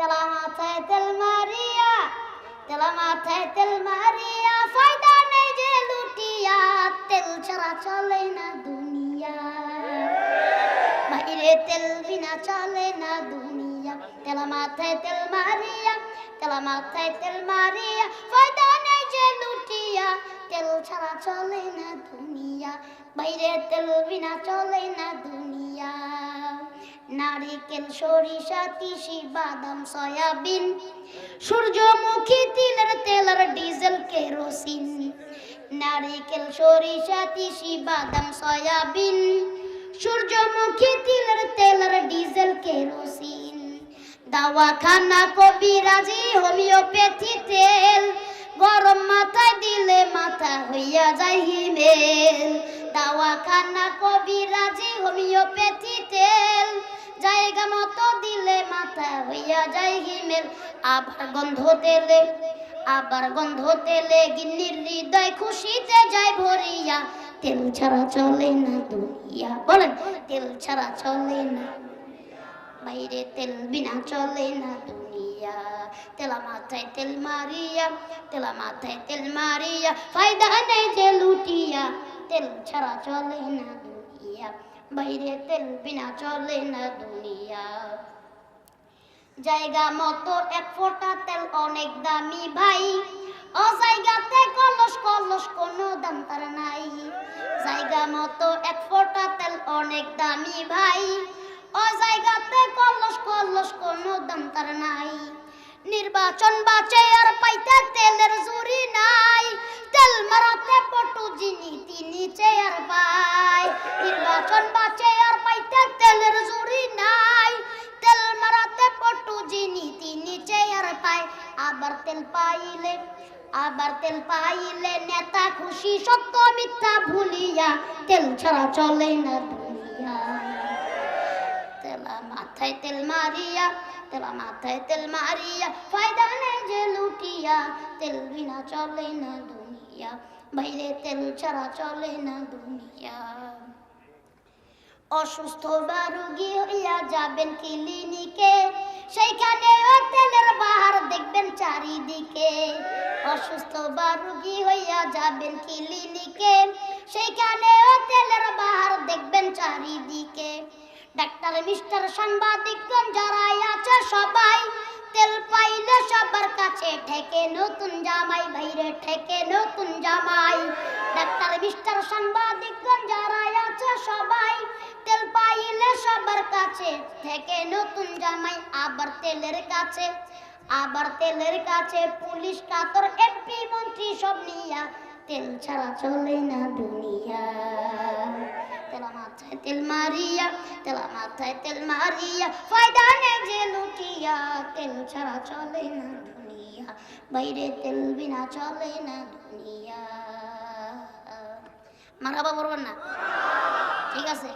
তেলা মাথায় তেল মারিয়া, তেলা মাথায় তেল মারিয়া, ফায়দা নেই যে লুটিয়া, তেল ছাড়া চলে না দুনিয়া। বাইরে তেল বিনা চলে না দুনিয়া। তেলা মাথায় তেল মারিয়া, তেলা মাথায় তেল মারিয়া, ফায়দা নেই যে লুটিয়া, তেল ছাড়া চলে না দুনিয়া। বাইরে তেল বিনা চলে না দুনিয়া। নারিকেল সরিষা, তিসি, বাদাম, সয়াবিন? সূর্যমুখী তিলের তেল আর ডিজেল কেরোসিন। নারিকেল সরিষা, তিসি, বাদাম, সয়াবিন? সূর্যমুখী তিলের তেল আর ডিজেল কেরোসিন। দাওয়াখানা কবিরাজি হোমিওপ্যাথি তেল। গরম মাথায় দিলে মাথা হইয়া যায় হিমেল। দাওয়াখানা কবিরাজি হোমিওপ্যাথি তেল। জায়গা মতো দিলে মাথা হইয়া যায় হিমেল। আবার গন্ধ তেলে, আবার গন্ধ তেলে গিন্নির হৃদয় খুশিতে যায় ভরিয়া। তেল ছাড়া চলে না দুনিয়া, বলেন, তেল ছাড়া চলে না। বাইরে তেল বিনা চলে না দুনিয়া। তেলা মাথায় তেল মারিয়া, তেলা মাথায় তেল মারিয়া, ফায়দা নেই যে লুটিয়া। তেল ছাড়া চলে না দুনিয়া। বাইরে তেল বিনা চলে না দুনিয়া। জায়গা মতো এক ফোঁটা তেল অনেক দামি ভাই। ও জায়গাতে কলস কলস কোনো দাম তার নাই। জায়গা মতো এক ফোঁটা তেল অনেক দামি ভাই। ও জায়গাতে কলস কলস কোনো দাম তার নাই। নির্বাচন বাঁচে আর পাইতে তেলের জুরি। তেল পাইলে, আবার তেল পাইলে নেতা খুশি, সত্য মিথ্যা ভুলিয়া তেল ছাড়া চলে না তেলা মাথায় তেল মারিয়া, তেলা মাথায় তেল মারিয়া, ফায়দা নেই যে লুটিয়া, তেল বিনা চলে না দুনিয়া। বাইরে তেল ছাড়া চলে না দুনিয়া। অসুস্থ বা রুগী হইয়া যাবেন ক্লিনিকে সেইখানে দেখবেন চারিদিকে। অসুস্থ বা রুগী হইয়া যাবেন ক্লিনিকে। সেইখানে তেলের বাহার দেখবেন চারিদিকে। ডাক্তার, মিস্টার, সাংবাদিকগণ যারাই আছে সবাই তেল পাইলে সবার কাছে ঠেকে নতুন জামাই, বাইরে ঠেকে নতুন জামাই। ডাক্তার, মিস্টার, সাংবাদিকগণ যারাই আছে সবাই তেল পাইলে সবার কাছে থেকে নতুন জামাই, আবার তেলের কাছে। আবার তেলের কাছে পুলিশ কাতর, এমপি মন্ত্রী সব নিয়া। তেল ছাড়া চলে না দুনিয়া। তেলা মাথায় তেল মারিয়া, তেলা মাথায় তেল মারিয়া, ফায়দা নেই যে লুটিয়া। তেল ছাড়া চলে না দুনিয়া, বাইরে তেল বিনা চলে না দুনিয়া। মারাবা বলবেন না। ঠিক আছে?